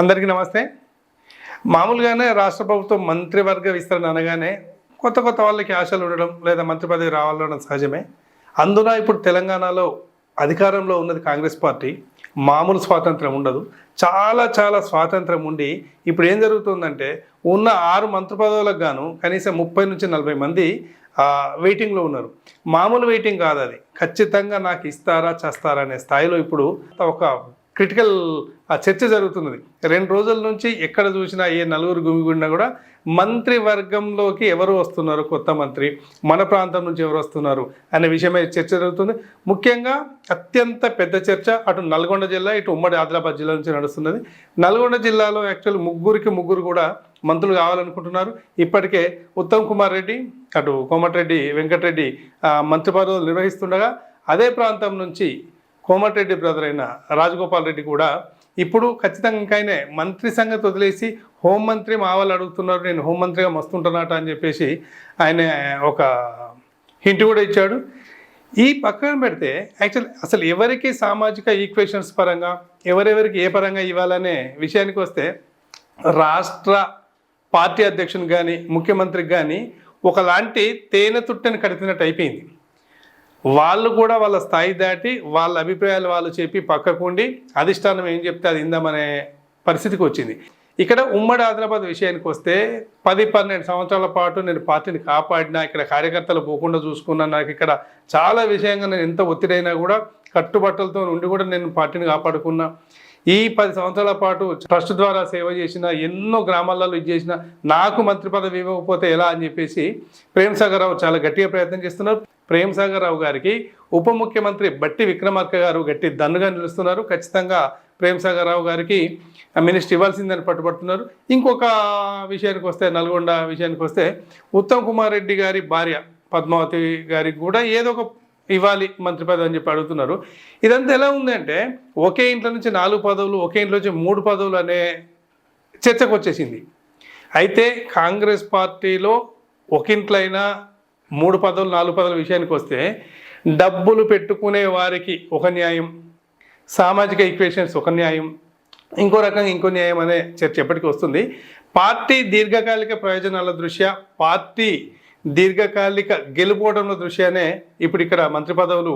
అందరికీ నమస్తే. మామూలుగానే రాష్ట్ర ప్రభుత్వం మంత్రివర్గ విస్తరణ అనగానే కొత్త కొత్త వాళ్ళకి ఆశలు ఉండడం లేదా మంత్రి పదవి రావాలనడం సహజమే. అందున ఇప్పుడు తెలంగాణలో అధికారంలో ఉన్నది కాంగ్రెస్ పార్టీ. మామూలు స్వాతంత్రం ఉండదు. చాలా చాలా స్వాతంత్రం ఉండి ఇప్పుడు ఏం జరుగుతుందంటే ఉన్న ఆరు మంత్రి పదవులకు గాను కనీసం ముప్పై నుంచి నలభై మంది వెయిటింగ్లో ఉన్నారు. మామూలు వెయిటింగ్ కాదు అది ఖచ్చితంగా నాకు ఇస్తారా చేస్తారా అనే స్థాయిలో ఇప్పుడు ఒక క్రిటికల్ ఆ చర్చ జరుగుతున్నది. రెండు రోజుల నుంచి ఎక్కడ చూసినా ఏ నలుగురు గుమిగుండా కూడా మంత్రివర్గంలోకి ఎవరు వస్తున్నారు? కొత్త మంత్రి. మన ప్రాంతం నుంచి ఎవరు వస్తున్నారు? అనే విషయమై చర్చ జరుగుతుంది. ముఖ్యంగా అత్యంత పెద్ద చర్చ అటు నల్గొండ జిల్లా ఇటు ఉమ్మడి ఆదిలాబాద్ జిల్లా నుంచి నడుస్తున్నది. నల్గొండ జిల్లాలో యాక్చువల్ ముగ్గురికి ముగ్గురు కూడా మంత్రులు కావాలనుకుంటున్నారు. ఇప్పటికే ఉత్తమ్ కుమార్ రెడ్డి అటు కోమటిరెడ్డి వెంకటరెడ్డి మంత్రి పదవులు నిర్వహిస్తుండగా అదే ప్రాంతం నుంచి కోమటిరెడ్డి బ్రదర్ అయిన రాజగోపాల్ రెడ్డి కూడా ఇప్పుడు ఖచ్చితంగా ఇంకాయనే మంత్రి సంగతి వదిలేసి హోంమంత్రి మా వాళ్ళు అడుగుతున్నారు నేను హోంమంత్రిగా మస్తుంటున్నాట అని చెప్పేసి ఆయన ఒక హింట్ కూడా ఇచ్చాడు. ఈ పక్కన పెడితే యాక్చువల్ అసలు ఎవరికి సామాజిక ఈక్వేషన్స్ పరంగా ఎవరెవరికి ఏ పరంగా ఇవ్వాలనే విషయానికి వస్తే రాష్ట్ర పార్టీ అధ్యక్షుని కానీ ముఖ్యమంత్రికి కానీ ఒకలాంటి తేనె తుట్టని కడిపినట్టు అయిపోయింది. వాళ్ళు కూడా వాళ్ళ స్థాయి దాటి వాళ్ళ అభిప్రాయాలు వాళ్ళు చెప్పి పక్కకుండి అధిష్టానం ఏం చెప్తే అది ఇందామనే పరిస్థితికి వచ్చింది. ఇక్కడ ఉమ్మడి ఆదిలాబాద్ విషయానికి వస్తే పది పన్నెండు సంవత్సరాల పాటు నేను పార్టీని కాపాడినా ఇక్కడ కార్యకర్తలు పోకుండా చూసుకున్నా నాకు ఇక్కడ చాలా విషయంగా నేను ఎంత ఒత్తిడైనా కూడా కట్టుబట్టలతో ఉండి కూడా నేను పార్టీని కాపాడుకున్నా. ఈ పది సంవత్సరాల పాటు ట్రస్ట్ ద్వారా సేవ చేసిన ఎన్నో గ్రామాలలో ఇది చేసిన నాకు మంత్రి పదవి ఇవ్వకపోతే ఎలా అని చెప్పేసి ప్రేమ్ సాగర్ రావు చాలా గట్టిగా ప్రయత్నం చేస్తున్నారు. ప్రేమ్ సాగర్ రావు గారికి ఉప ముఖ్యమంత్రి బట్టి విక్రమార్క గారు గట్టి దన్నుగా నిలుస్తున్నారు. ఖచ్చితంగా ప్రేమ్ సాగర్ రావు గారికి మినిస్టర్ ఇవ్వాల్సిందని పట్టుబడుతున్నారు. ఇంకొక విషయానికి వస్తే నల్గొండ విషయానికి వస్తే ఉత్తమ్ కుమార్ రెడ్డి గారి భార్య పద్మావతి గారికి కూడా ఏదో ఒక ఇవ్వాలి మంత్రి పదవి అని చెప్పి అడుగుతున్నారు. ఇదంతా ఎలా ఉందంటే ఒకే ఇంట్లో నుంచి నాలుగు పదవులు ఒకే ఇంట్లో నుంచి మూడు పదవులు అనే చర్చకు వచ్చేసింది. అయితే కాంగ్రెస్ పార్టీలో ఒకింట్లైనా అయినా మూడు పదవులు నాలుగు పదవుల విషయానికి వస్తే డబ్బులు పెట్టుకునే వారికి ఒక న్యాయం సామాజిక ఈక్వేషన్స్ ఒక న్యాయం ఇంకో రకంగా ఇంకో న్యాయం అనే చర్చ ఎప్పటికీ వస్తుంది. పార్టీ దీర్ఘకాలిక ప్రయోజనాల దృష్ట్యా పార్టీ దీర్ఘకాలిక గెలుపోవడం దృష్ట్యానే ఇప్పుడు ఇక్కడ మంత్రి పదవులు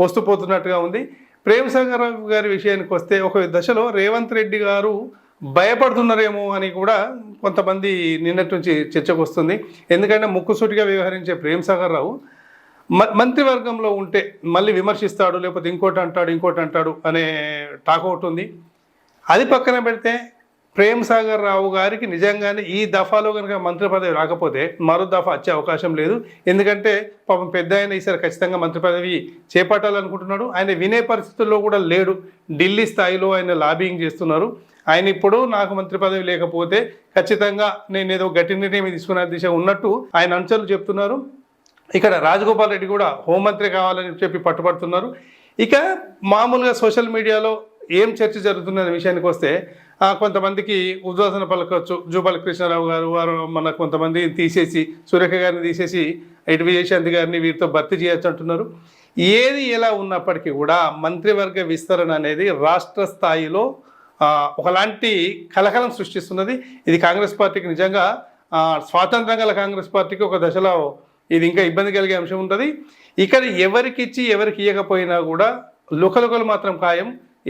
వస్తుపోతున్నట్టుగా ఉంది. ప్రేమ్ సంగరావు గారి విషయానికి వస్తే ఒక దశలో రేవంత్ రెడ్డి గారు భయపడుతున్నారేమో అని కూడా కొంతమంది నిన్నటి నుంచి చర్చకు వస్తుంది. ఎందుకంటే ముక్కుసూటిగా వ్యవహరించే ప్రేమ్ సాగర్ రావు మ- మంత్రివర్గంలో ఉంటే మళ్ళీ విమర్శిస్తాడు లేకపోతే ఇంకోటి అంటాడు ఇంకోటి అంటాడు అనే టాక్ ఒకటి ఉంది. అది పక్కన పెడితే ప్రేమ్ సాగర్ రావు గారికి నిజంగానే ఈ దఫాలో కనుక మంత్రి పదవి రాకపోతే మరో దఫా వచ్చే అవకాశం లేదు. ఎందుకంటే పాపం పెద్ద ఆయన ఈసారి ఖచ్చితంగా మంత్రి పదవి చేపట్టాలనుకుంటున్నాడు. ఆయన వినే పరిస్థితుల్లో కూడా లేడు. ఢిల్లీ స్థాయిలో ఆయన లాబింగ్ చేస్తున్నారు. ఆయన ఇప్పుడు నాకు మంత్రి పదవి లేకపోతే ఖచ్చితంగా నేను ఏదో గట్టి నిర్ణయం తీసుకునే దిశ ఉన్నట్టు ఆయన అంచలు చెప్తున్నారు. ఇక్కడ రాజగోపాల్ రెడ్డి కూడా హోంమంత్రి కావాలని చెప్పి పట్టుబడుతున్నారు. ఇక మామూలుగా సోషల్ మీడియాలో ఏం చర్చ జరుగుతుందనే విషయానికి వస్తే కొంతమందికి ఉద్వాసన పలకొచ్చు జూపాల కృష్ణారావు గారు వారు మన కొంతమంది తీసేసి సురేఖ గారిని తీసేసి ఇటు విజయశాంతి గారిని వీరితో భర్తీ చేయొచ్చు అంటున్నారు. ఏది ఎలా ఉన్నప్పటికీ కూడా మంత్రివర్గ విస్తరణ అనేది రాష్ట్ర స్థాయిలో ఒకలాంటి కలకలం సృష్టిస్తున్నది. ఇది కాంగ్రెస్ పార్టీకి నిజంగా స్వాతంత్రం గల కాంగ్రెస్ పార్టీకి ఒక దశలో ఇది ఇంకా ఇబ్బంది కలిగే అంశం ఉంటుంది. ఇక్కడ ఎవరికి ఇచ్చి ఎవరికి ఇవ్వకపోయినా కూడా లుకలుకలు మాత్రం ఖాయం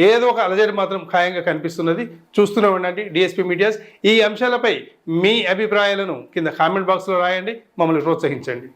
ఏదో ఒక అలజడి మాత్రం ఖాయంగా కనిపిస్తున్నది. చూస్తూనే ఉండండి డిఎస్పీ మీడియాస్. ఈ అంశాలపై మీ అభిప్రాయాలను కింద కామెంట్ బాక్స్లో రాయండి మమ్మల్ని ప్రోత్సహించండి.